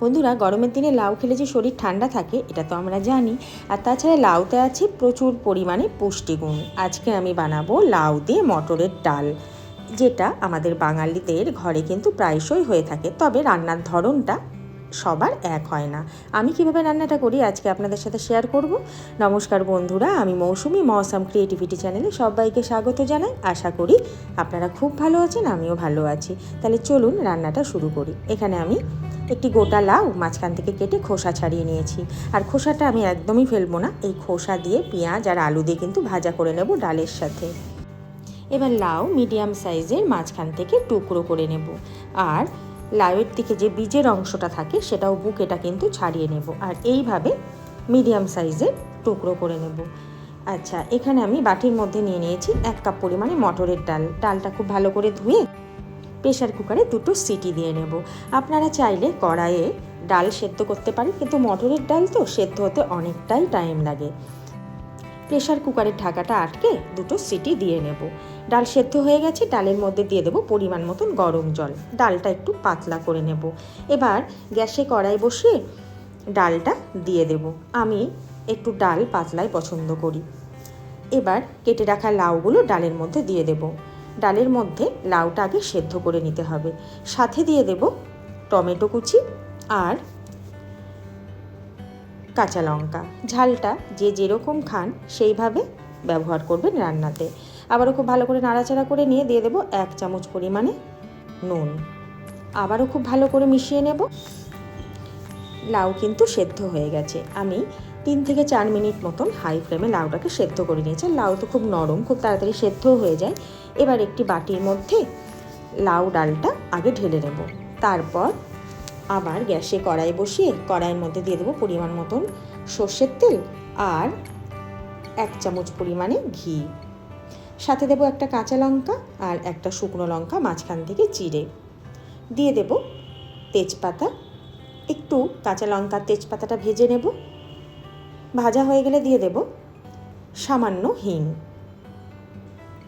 বন্ধুরা, গরমের দিনে লাউ খেলে যে শরীর ঠান্ডা থাকে, এটা তো আমরা জানি। আর তাছাড়া লাউতে আছে প্রচুর পরিমাণে পুষ্টিগুণ। আজকে আমি বানাবো লাউ দিয়ে মটরের ডাল, যেটা আমাদের বাঙালিদের ঘরে কিন্তু প্রায়শই হয়ে থাকে। তবে রান্নার ধরনটা সবার এক হয় না। আমি কীভাবে রান্নাটা করি, আজকে আপনাদের সাথে শেয়ার করব। নমস্কার বন্ধুরা, আমি মৌসুমি মৌসাম ক্রিয়েটিভিটি চ্যানেলে সবাইকে স্বাগত জানাই। আশা করি আপনারা খুব ভালো আছেন, আমিও ভালো আছি। তাহলে চলুন রান্নাটা শুরু করি। এখানে আমি একটি গোটা লাউ মাঝখান থেকে কেটে খোসা ছাড়িয়ে নিয়েছি। আর খোসাটা আমি একদমই ফেলব না। এই খোসা দিয়ে পেঁয়াজ আর আলু দিয়ে কিন্তু ভাজা করে নেব ডালের সাথে। এবার লাউ মিডিয়াম সাইজের মাঝখান থেকে টুকরো করে নেব। আর লাউয়ের দিকে যে বীজের অংশটা থাকে, সেটাও বুকেটা কিন্তু ছাড়িয়ে নেব। আর এইভাবে মিডিয়াম সাইজের টুকরো করে নেব। আচ্ছা এখানে আমি বাটির মধ্যে নিয়ে নিয়েছি এক কাপ পরিমাণে মটরের ডাল। ডালটা খুব ভালো করে ধুয়ে প্রেশার কুকারে দুটো সিটি দিয়ে নেব। আপনারা চাইলে কড়াইয়ে ডাল সেদ্ধ করতে পারেন, কিন্তু মটরের ডাল তো সেদ্ধ হতে অনেকটাই টাইম লাগে। প্রেশার কুকারের ঢাকাটা আটকে দুটো সিটি দিয়ে নেব। ডাল সেদ্ধ হয়ে গেছে, ডালের মধ্যে দিয়ে দেবো পরিমাণ মতন গরম জল। ডালটা একটু পাতলা করে নেব। এবার গ্যাসে কড়াই বসিয়ে ডালটা দিয়ে দেব। আমি একটু ডাল পাতলাই পছন্দ করি। এবার কেটে রাখা লাউগুলো ডালের মধ্যে দিয়ে দেব। ডালের মধ্যে লাউটা আগে সেদ্ধ করে নিতে হবে। সাথে দিয়ে দেব টমেটো কুচি আর কাঁচা লঙ্কা। ঝালটা যে যেরকম খান সেইভাবে ব্যবহার করবেন রান্নাতে। আবারও খুব ভালো করে নাড়াচাড়া করে নিয়ে দিয়ে দেবো এক চামচ পরিমাণে নুন। আবারও খুব ভালো করে মিশিয়ে নেব। লাউ কিন্তু সেদ্ধ হয়ে গেছে। আমি তিন থেকে চার মিনিট মতন হাই ফ্লেমে লাউটাকে সেদ্ধ করে নিয়েছি। লাউ তো খুব নরম, খুব তাড়াতাড়ি সেদ্ধ হয়ে যায়। এবার একটি বাটির মধ্যে লাউ ডালটা আগে ঢেলে নেব। তারপর আবার গ্যাসে কড়াই বসিয়ে কড়াইয়ের মধ্যে দিয়ে দেবো পরিমাণ মতন সর্ষের তেল আর এক চামচ পরিমাণে ঘি। সাথে দেবো একটা কাঁচা লঙ্কা আর একটা শুকনো লঙ্কা, মাঝখান থেকে চিড়ে। দিয়ে দেব তেজপাতা। একটু কাঁচা লঙ্কার তেজপাতাটা ভেজে নেব। ভাজা হয়ে গেলে দিয়ে দেব সামান্য হিং।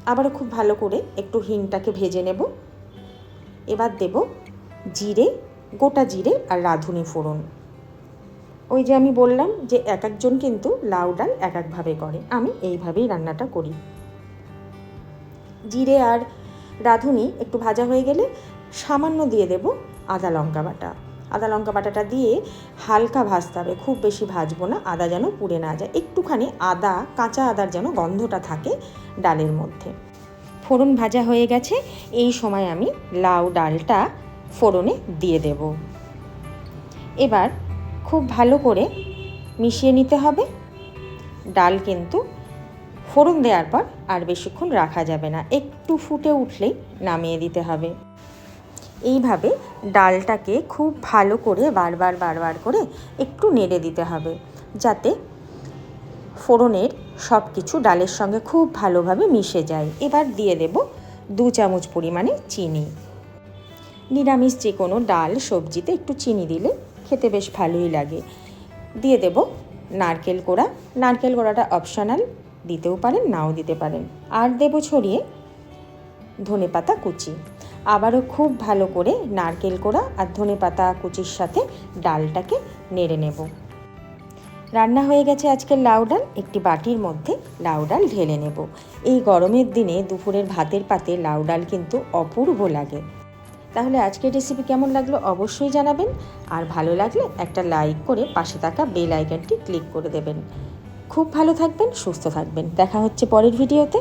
আবারও খুব ভালো করে একটু হিংটাকে ভেজে নেব। এবার দেব জিরে, গোটা জিরে আর রাঁধুনি ফোড়ন। ওই যে আমি বললাম যে এক একজন কিন্তু লাউ ডাল এক একভাবে করে, আমি এইভাবেই রান্নাটা করি। জিরে আর রাঁধুনি একটু ভাজা হয়ে গেলে সামান্য দিয়ে দেব আদা, লঙ্কা বাটা। আদা লঙ্কা বাটাটা দিয়ে হালকা ভাজতে হবে। খুব বেশি ভাজবো না, আদা যেন পুড়ে না যায়। একটুখানি আদা, কাঁচা আদার যেন গন্ধটা থাকে ডালের মধ্যে। ফোড়ন ভাজা হয়ে গেছে, এই সময় আমি লাউ ডালটা ফোড়নে দিয়ে দেব। এবার খুব ভালো করে মিশিয়ে নিতে হবে। ডাল কিন্তু ফোড়ন দেওয়ার পর আর বেশিক্ষণ রাখা যাবে না, একটু ফুটে উঠলেই নামিয়ে দিতে হবে। এইভাবে ডালটাকে খুব ভালো করে বারবার বারবার করে একটু নেড়ে দিতে হবে, যাতে ফোড়নের সব কিছু ডালের সঙ্গে খুব ভালোভাবে মিশে যায়। এবার দিয়ে দেব দু চামচ পরিমাণে চিনি। নিরামিষ যে কোনো ডাল সবজিতে একটু চিনি দিলে খেতে বেশ ভালোই লাগে। দিয়ে দেব নারকেল কোড়া। নারকেল কোড়াটা অপশনাল দিতেও পারেন, নাও দিতে পারেন। আর দেব ছড়িয়ে ধনে পাতা কুচি। আবারও খুব ভালো করে নারকেল কোড়া আর ধনে পাতা কুচির সাথে ডালটাকে নেড়ে নেব। রান্না হয়ে গেছে আজকের লাউ ডাল। একটি বাটির মধ্যে লাউ ডাল ঢেলে নেব। এই গরমের দিনে দুপুরের ভাতের পাতে লাউ ডাল কিন্তু অপূর্ব লাগে। তাহলে আজকের রেসিপি কেমন লাগল অবশ্যই জানাবেন। আর ভালো লাগলে একটা লাইক করে পাশে থাকা বেল আইকনটি ক্লিক করে দেবেন। খুব ভালো থাকবেন, সুস্থ থাকবেন। দেখা হচ্ছে পরের ভিডিওতে